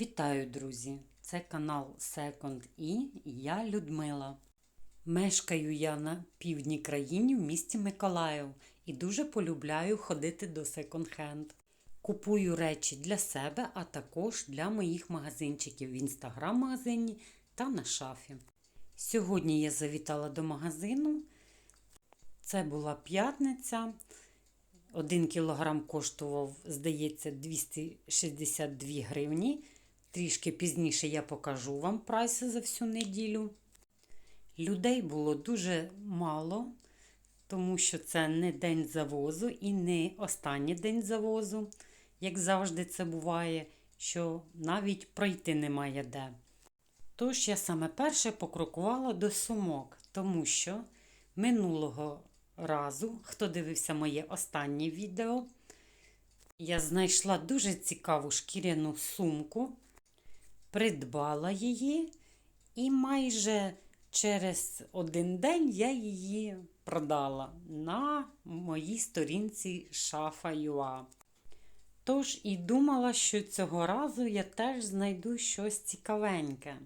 Вітаю, друзі! Це канал Second і я Людмила. Мешкаю я на півдні країні в місті Миколаїв і дуже полюбляю ходити до секонд-хенд. Купую речі для себе, а також для моїх магазинчиків в інстаграм-магазині та на шафі. Сьогодні я завітала до магазину. Це була п'ятниця. Один кілограм коштував, здається, 262 гривні. Трішки пізніше я покажу вам прайси за всю неділю. Людей було дуже мало, тому що це не день завозу і не останній день завозу, як завжди це буває, що навіть пройти немає де. Тож я саме перше покрокувала до сумок, тому що минулого разу, хто дивився моє останнє відео, я знайшла дуже цікаву шкіряну сумку, придбала її, і майже через один день я її продала на моїй сторінці шафа.ua. Тож і думала, що цього разу я теж знайду щось цікавеньке.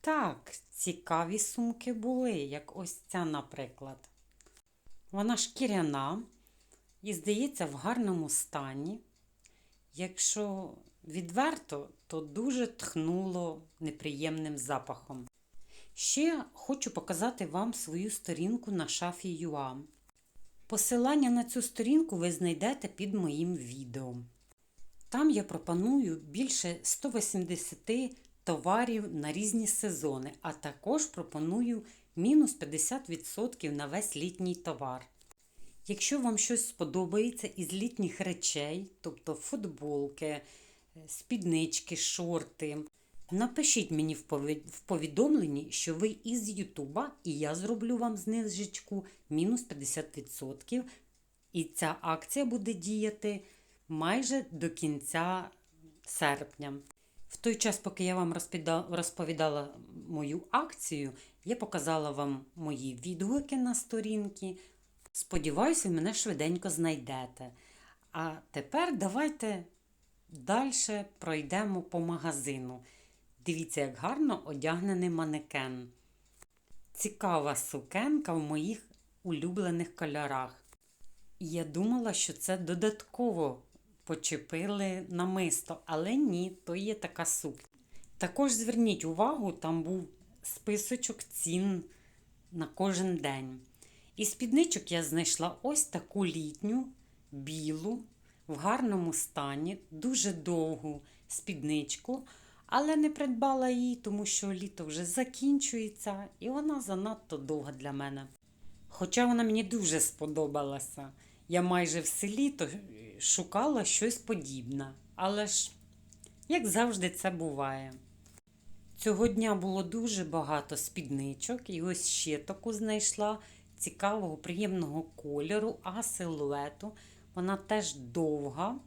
Так, цікаві сумки були, як ось ця, наприклад. Вона шкіряна і, здається, в гарному стані. Якщо відверто, то дуже тхнуло неприємним запахом. Ще хочу показати вам свою сторінку на шафі UA. Посилання на цю сторінку ви знайдете під моїм відео. Там я пропоную більше 180 товарів на різні сезони, а також пропоную мінус 50% на весь літній товар. Якщо вам щось сподобається із літніх речей, тобто футболки, спіднички, шорти, напишіть мені в повідомленні, що ви із Ютуба, і я зроблю вам знижечку мінус 50%. І ця акція буде діяти майже до кінця серпня. В той час, поки я вам розповідала мою акцію, я показала вам мої відгуки на сторінки. Сподіваюся, ви мене швиденько знайдете. А тепер давайте далі пройдемо по магазину. Дивіться, як гарно одягнений манекен. Цікава сукенка в моїх улюблених кольорах. І я думала, що це додатково почепили намисто, але ні, то є така сукня. Також зверніть увагу, там був списочок цін на кожен день. І спідничок я знайшла ось таку літню, білу, в гарному стані, дуже довгу спідничку, але не придбала її, тому що літо вже закінчується, і вона занадто довга для мене. Хоча вона мені дуже сподобалася. Я майже все літо шукала щось подібне. Але ж, як завжди, це буває. Цього дня було дуже багато спідничок, і ось ще таку знайшла цікавого, приємного кольору, а силуету. Вона теж довга,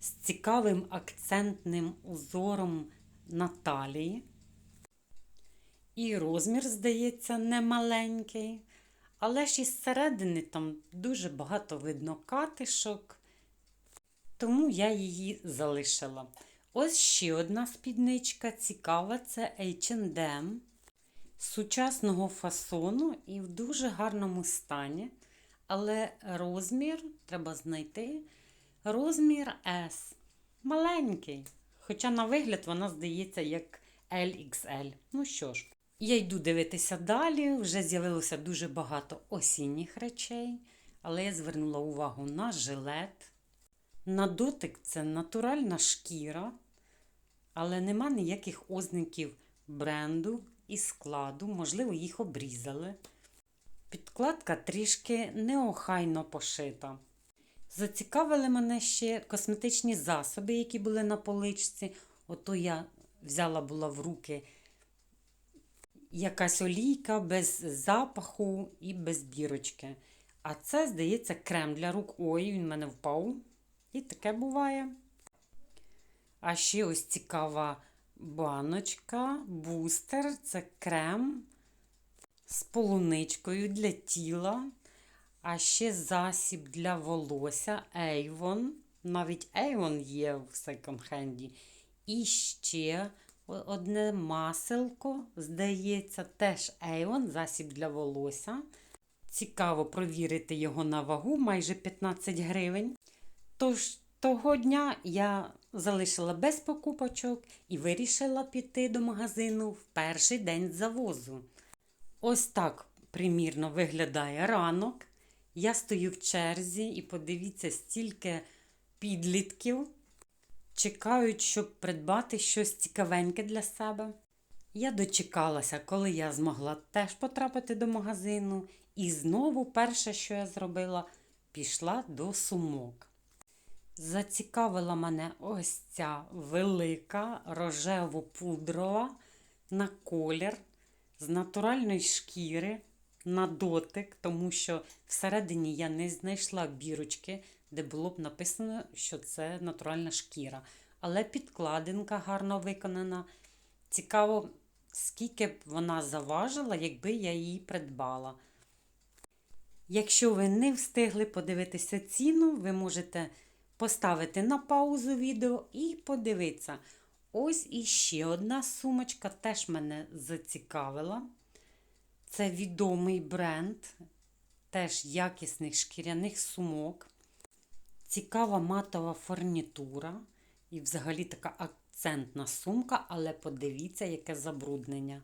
з цікавим акцентним узором на талії. І розмір, здається, немаленький. Але ж із середини там дуже багато видно катишок, тому я її залишила. Ось ще одна спідничка цікава це H&M сучасного фасону і в дуже гарному стані. Але розмір треба знайти. Розмір S. Маленький. Хоча, на вигляд, вона здається, як LXL. Ну що ж, я йду дивитися далі. Вже з'явилося дуже багато осінніх речей, але я звернула увагу на жилет. На дотик це натуральна шкіра, але нема ніяких ознаків бренду і складу, можливо, їх обрізали. Підкладка трішки неохайно пошита. Зацікавили мене ще косметичні засоби, які були на поличці. Ото я взяла була в руки якась олійка без запаху і без бірочки. А це, здається, крем для рук. Ой, він в мене впав. І таке буває. А ще ось цікава баночка, бустер це крем з полуничкою для тіла. А ще засіб для волосся Avon. Навіть Avon є в секонд-хенді. І ще одне маселко, здається, теж Avon, засіб для волосся. Цікаво провірити його на вагу майже 15 гривень. Тож того дня я залишила без покупочок і вирішила піти до магазину в перший день завозу. Ось так примірно виглядає ранок. Я стою в черзі і подивіться, стільки підлітків чекають, щоб придбати щось цікавеньке для себе. Я дочекалася, коли я змогла теж потрапити до магазину, і знову перше, що я зробила, пішла до сумок. Зацікавила мене ось ця велика рожево-пудрова на колір з натуральної шкіри на дотик, тому що всередині я не знайшла бірочки, де було б написано, що це натуральна шкіра. Але підкладинка гарно виконана. Цікаво, скільки б вона заважила, якби я її придбала. Якщо ви не встигли подивитися ціну, ви можете поставити на паузу відео і подивитися. Ось іще одна сумочка теж мене зацікавила. Це відомий бренд, теж якісних шкіряних сумок. Цікава матова фурнітура і взагалі така акцентна сумка, але подивіться, яке забруднення.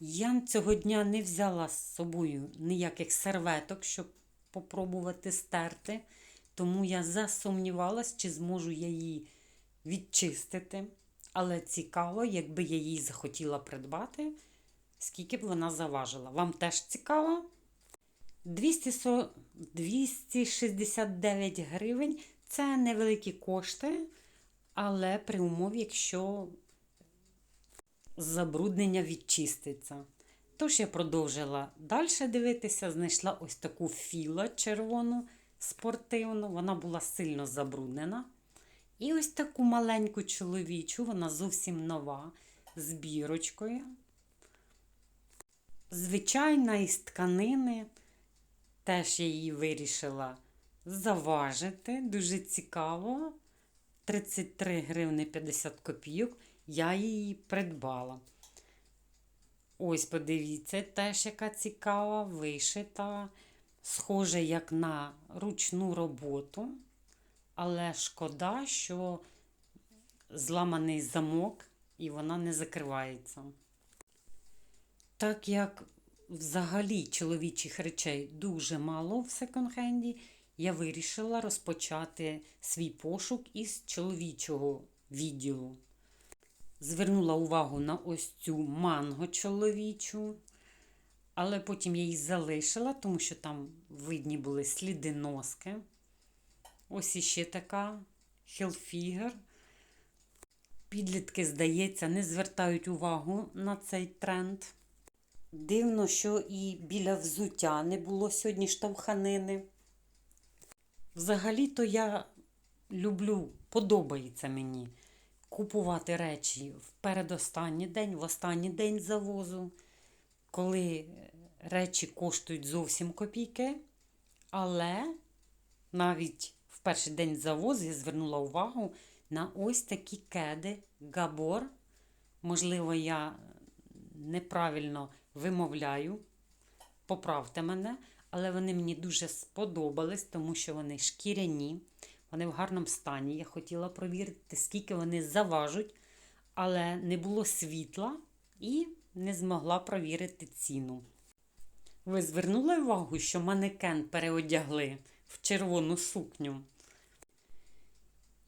Я цього дня не взяла з собою ніяких серветок, щоб попробувати стерти, тому я засумнівалась, чи зможу я її відчистити. Але цікаво, якби я її захотіла придбати, скільки б вона заважила. Вам теж цікаво? 240 269 гривень це невеликі кошти, але при умові, якщо забруднення відчиститься. Тож я продовжила далі дивитися, знайшла ось таку філа червону спортивну, вона була сильно забруднена. І ось таку маленьку чоловічу, вона зовсім нова, з бірочкою. Звичайна із тканини. Теж я її вирішила заважити. Дуже цікаво. 33 гривни 50 копійок. Я її придбала. Ось, подивіться, теж яка цікава, вишита, схоже, як на ручну роботу. Але шкода, що зламаний замок і вона не закривається. Так як взагалі чоловічих речей дуже мало в секонд-хенді, я вирішила розпочати свій пошук із чоловічого відділу. Звернула увагу на ось цю манго чоловічу, але потім я її залишила, тому що там видні були сліди носки. Ось іще така хелфігер. Підлітки, здається, не звертають увагу на цей тренд. Дивно, що і біля взуття не було сьогодні штовханини. Взагалі-то я люблю, подобається мені купувати речі в передостанній день, в останній день завозу, коли речі коштують зовсім копійки. Але навіть перший день завозу я звернула увагу на ось такі кеди Габор. Можливо, я неправильно вимовляю, поправте мене, але вони мені дуже сподобались, тому що вони шкіряні, вони в гарному стані. Я хотіла провірити, скільки вони заважуть, але не було світла і не змогла провірити ціну. Ви звернули увагу, що манекен переодягли в червону сукню?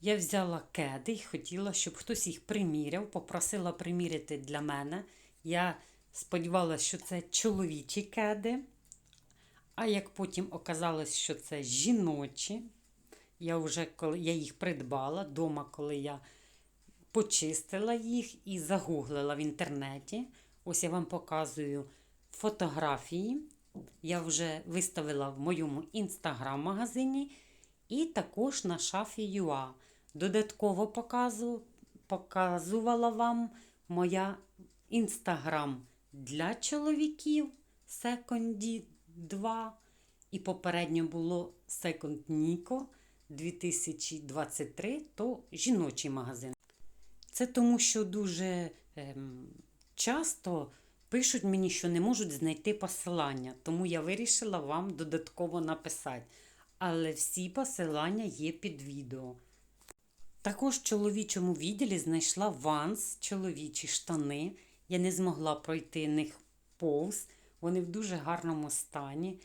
Я взяла кеди і хотіла, щоб хтось їх приміряв, попросила приміряти для мене. Я сподівалася, що це чоловічі кеди. А як потім оказалось, що це жіночі, я вже коли я їх придбала вдома, коли я почистила їх і загуглила в інтернеті. Ось я вам показую фотографії. Я вже виставила в моєму інстаграм-магазині і також на шафі Юа. Додатково показу, показувала вам моя інстаграм для чоловіків Секонді 2. І попередньо було Секонд Ніко 2023, то жіночий магазин. Це тому, що дуже ем, часто пишуть мені, що не можуть знайти посилання, тому я вирішила вам додатково написати. Але всі посилання є під відео. Також в чоловічому відділі знайшла ванс, чоловічі штани. Я не змогла пройти них повз. Вони в дуже гарному стані.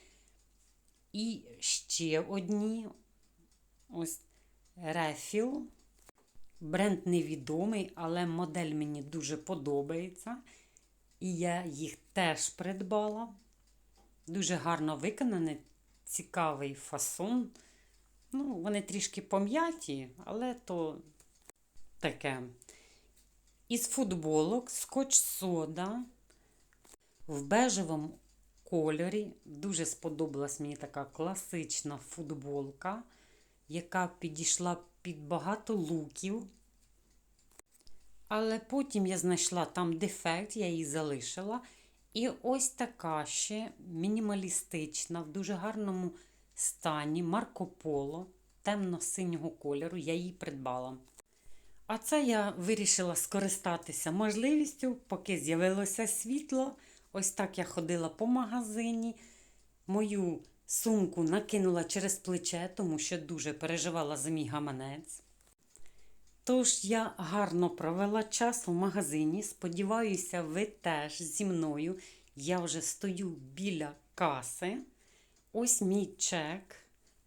І ще одні ось рефіл. Бренд невідомий, але модель мені дуже подобається. І я їх теж придбала. Дуже гарно виконаний, цікавий фасон. Ну, вони трішки пом'яті, але то таке. Із футболок скотч сода в бежевому кольорі. Дуже сподобалась мені така класична футболка, яка підійшла під багато луків. Але потім я знайшла там дефект, я її залишила. І ось така ще мінімалістична, в дуже гарному стані Марко Поло темно-синього кольору. Я її придбала. А це я вирішила скористатися можливістю, поки з'явилося світло. Ось так я ходила по магазині. Мою сумку накинула через плече, тому що дуже переживала за мій гаманець. Тож я гарно провела час у магазині. Сподіваюся, ви теж зі мною. Я вже стою біля каси. Ось мій чек.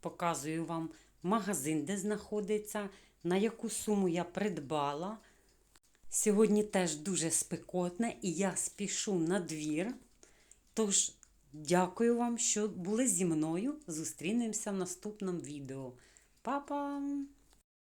Показую вам магазин, де знаходиться, на яку суму я придбала. Сьогодні теж дуже спекотне і я спішу на двір. Тож, дякую вам, що були зі мною. Зустрінемося в наступному відео. Па-па!